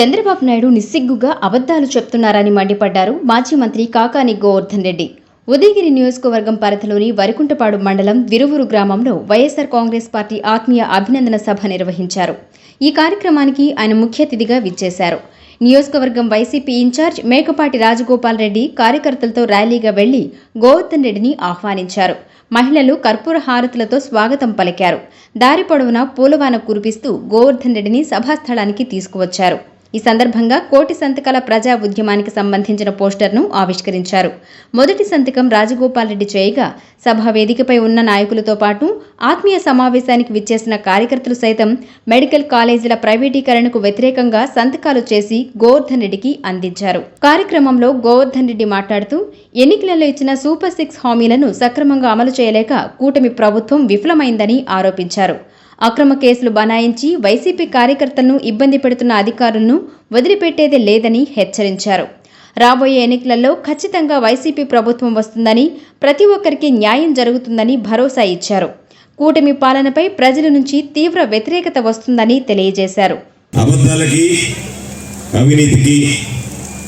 చంద్రబాబు నాయుడు నిస్సిగ్గుగా అబద్ధాలు చెప్తున్నారని మండిపడ్డారు మాజీ మంత్రి కాకాని గోవర్ధన్ రెడ్డి. ఉదయగిరి నియోజకవర్గం పరిధిలోని వరికుంటపాడు మండలం విరువురు గ్రామంలో వైఎస్సార్ కాంగ్రెస్ పార్టీ ఆత్మీయ అభినందన సభ నిర్వహించారు. ఈ కార్యక్రమానికి ఆయన ముఖ్య అతిథిగా విచ్చేశారు. నియోజకవర్గం వైసీపీ ఇన్ఛార్జ్ మేకపాటి రాజగోపాల్ రెడ్డి కార్యకర్తలతో ర్యాలీగా వెళ్ళి గోవర్ధన్ రెడ్డిని ఆహ్వానించారు. మహిళలు కర్పూర హారతులతో స్వాగతం పలికారు. దారి పొడవునా పూలవాన కురిపిస్తూ గోవర్ధన్ రెడ్డిని సభాస్థలానికి తీసుకువచ్చారు. ఈ సందర్భంగా కోటి సంతకాల ప్రజా ఉద్యమానికి సంబంధించిన పోస్టర్ను ఆవిష్కరించారు. మొదటి సంతకం రాజగోపాల్ రెడ్డి చేయగా సభా వేదికపై ఉన్న నాయకులతో పాటు ఆత్మీయ సమావేశానికి విచ్చేసిన కార్యకర్తలు సైతం మెడికల్ కాలేజీల ప్రైవేటీకరణకు వ్యతిరేకంగా సంతకాలు చేసి గోవర్ధన్ రెడ్డికి అందించారు. కార్యక్రమంలో గోవర్ధన్ రెడ్డి మాట్లాడుతూ ఎన్నికలలో ఇచ్చిన సూపర్ సిక్స్ హామీలను సక్రమంగా అమలు చేయలేక కూటమి ప్రభుత్వం విఫలమైందని ఆరోపించారు. అక్రమ కేసులు బనాయించి వైసీపీ కార్యకర్తలను ఇబ్బంది పెడుతున్న అధికారులను వదిలిపెట్టేదే లేదని హెచ్చరించారు. రాబోయే ఎన్నికలలో ఖచ్చితంగా వైసీపీ ప్రభుత్వం వస్తుందని ప్రతి ఒక్కరికి న్యాయం జరుగుతుందని భరోసా ఇచ్చారు. కూటమి పాలనపై ప్రజల నుంచి తీవ్ర వ్యతిరేకత వస్తుందని తెలియజేశారు. అబద్ధాలకి అవినీతికి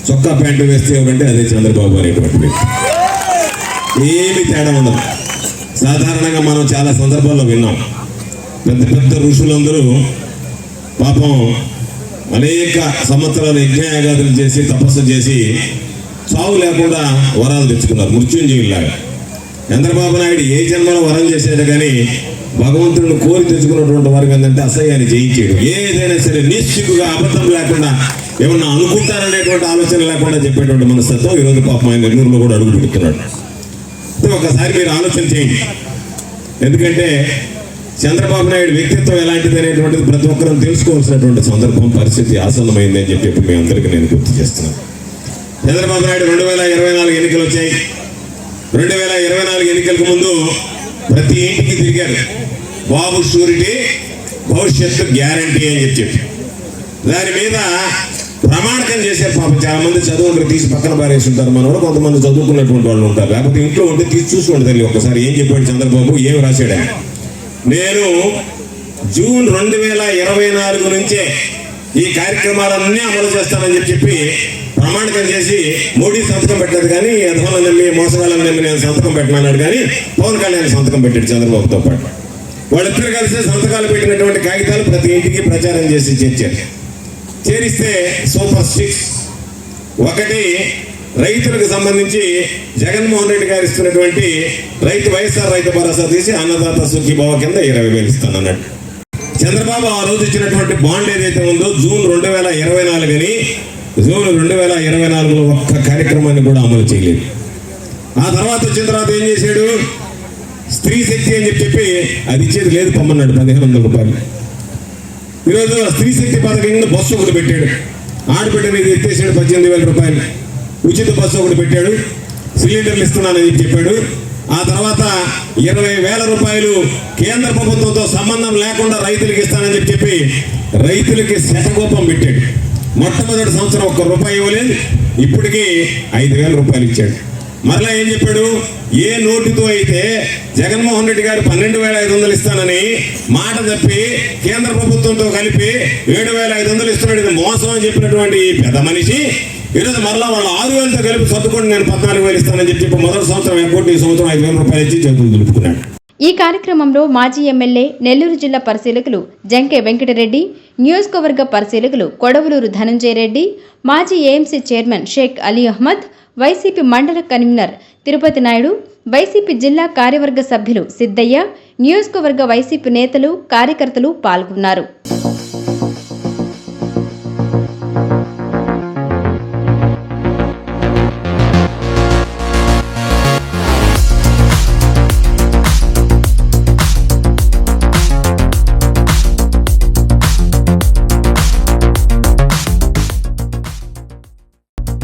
చొక్కా ప్యాంటు వేస్తే ఎవరంటే అదే చంద్రబాబు అనేటువంటి వ్యక్తి. ఏమి తేడా ఉండదు. సాధారణంగా మనం చాలా సందర్భాల్లో విన్నాం. పెద్ద పెద్ద ఋషులందరూ పాపం అనేక సంవత్సరాలు యజ్ఞయాగాదులు చేసి తపస్సు చేసి చావు లేకుండా వరాలు తెచ్చుకున్నారు. మృత్యుంజీవులాగా చంద్రబాబు నాయుడు ఏ జన్మలో వరం చేశాడు కానీ భగవంతుడిని కోరి తెచ్చుకున్నటువంటి వారికి ఏంటంటే అసహ్యాన్ని జయించాడు ఏదైనా సరే నిశ్చికుగా అబద్ధం లేకుండా ఏమన్నా అనుకుంటారనేటువంటి ఆలోచన లేకుండా చెప్పేటువంటి మనస్తత్వం ఈరోజు పాపం ఆయన నెల్లూరులో కూడా అడుగు పెడుతున్నాడు ఒకసారి మీరు ఆలోచన చేయండి. ఎందుకంటే చంద్రబాబు నాయుడు వ్యక్తిత్వం ఎలాంటిది అనేటువంటిది ప్రతి ఒక్కరూ తెలుసుకోవాల్సినటువంటి సందర్భం పరిస్థితి ఆసన్నమైంది అని చెప్పి మీ అందరికీ నేను గుర్తు చేస్తున్నాను. చంద్రబాబు నాయుడు రెండు వేల ఇరవై నాలుగు ఎన్నికలు వచ్చాయి. రెండు వేల ఇరవై నాలుగు ఎన్నికలకు ముందు ప్రతి ఇంటికి తిరిగారు. బాబు షూరిటీ భవిష్యత్తు గ్యారంటీ అని చెప్పి దాని మీద ప్రమాణకం చేసే పాపం చాలా మంది చదువుకుని తీసి పక్కన పారేసి ఉంటారు కూడా కొంతమంది చదువుకున్నటువంటి వాళ్ళు ఉంటారు. లేకపోతే ఇంట్లో ఉంటే తీసి చూసుకోండి తల్లి ఒకసారి ఏం చెప్పాడు చంద్రబాబు? ఏం రాశాడని నేను జూన్ రెండు వేల ఇరవై నాలుగు నుంచే ఈ కార్యక్రమాలన్నీ అమలు చేస్తానని చెప్పి చెప్పి ప్రమాణికం చేసి మోడీ సంతకం పెట్టలేదు కానీ యథవాళ్ళని నమ్మి మోసగాళ్ళని నమ్మి నేను సంతకం పెట్టనన్నాడు కానీ పవన్ కళ్యాణ్ సంతకం పెట్టాడు చంద్రబాబుతో పాటు. వాళ్ళిద్దరు కలిసి సంతకాలు పెట్టినటువంటి కాగితాలు ప్రతి ఇంటికి ప్రచారం చేసి చేర్చారు. చేరిస్తే సూపర్ స్టిక్స్ ఒకటి రైతులకు సంబంధించి జగన్మోహన్ రెడ్డి గారు ఇస్తున్నటువంటి రైతు వైఎస్ఆర్ రైతు భరోసా తీసి అన్నదాత సుఖీభావ కింద ఇరవై వేలు ఇస్తానన్నాడు. చంద్రబాబు ఆ రోజు ఇచ్చినటువంటి బాండ్ ఏదైతే ఉందో జూన్ రెండు వేల ఇరవై నాలుగు అని జూన్ రెండు వేల ఇరవై నాలుగులో ఒక్క కార్యక్రమాన్ని కూడా అమలు చేయలేదు. ఆ తర్వాత వచ్చిన తర్వాత ఏం చేశాడు? స్త్రీ శక్తి అని చెప్పి చెప్పి అది ఇచ్చేది లేదు పొమ్మన్నాడు పదిహేను వందల రూపాయలు. ఈరోజు స్త్రీ శక్తి పథకం కింద బస్సు ఒకటి పెట్టాడు. ఆడబిడ్డ మీద ఎత్తేసాడు పద్దెనిమిది వేల రూపాయలు. ఉచిత బస్సు ఒకటి పెట్టాడు. సిలిండర్లు ఇస్తున్నానని చెప్పాడు. ఆ తర్వాత ఇరవై వేల రూపాయలు కేంద్ర ప్రభుత్వంతో సంబంధం లేకుండా రైతులకు ఇస్తానని చెప్పి రైతులకి శతకోపం పెట్టాడు. మొట్టమొదటి సంవత్సరం ఒక్క రూపాయి ఇవ్వలేదు. ఇప్పటికీ ఐదు వేల రూపాయలు ఇచ్చాడు. మరలా ఏం చెప్పాడు? ఏ నోటుతో అయితే జగన్మోహన్ రెడ్డి గారు పన్నెండు వేల ఐదు వందలు ఇస్తానని మాట చెప్పి కేంద్ర ప్రభుత్వంతో కలిపి ఏడు వేల ఐదు వందలు ఇస్తున్నాడు మోసం అని చెప్పినటువంటి పెద్ద మనిషి ఈరోజు మరలా వాళ్ళు ఆరు వేలతో కలిపి సర్దుకొని నేను పద్నాలుగు వేలు ఇస్తానని చెప్పి మొదటి సంవత్సరం ఎగ్గొట్టి ఈ సంవత్సరం ఐదు వేల రూపాయలు ఇచ్చి చేతులు దులుపుకున్నాడు ఈ కార్యక్రమంలో మాజీ ఎమ్మెల్యే నెల్లూరు జిల్లా పరిశీలకులు జంకే వెంకటరెడ్డి నియోజకవర్గ పరిశీలకులు కొడవలూరు ధనంజయ రెడ్డి మాజీ AMC chairman Sheikh Ali Ahmed YCP మండల కన్వీనర్ తిరుపతి నాయుడు వైసీపీ జిల్లా కార్యవర్గ సభ్యులు సిద్దయ్య నియోజకవర్గ వైసీపీ నేతలు కార్యకర్తలు పాల్గొన్నారు.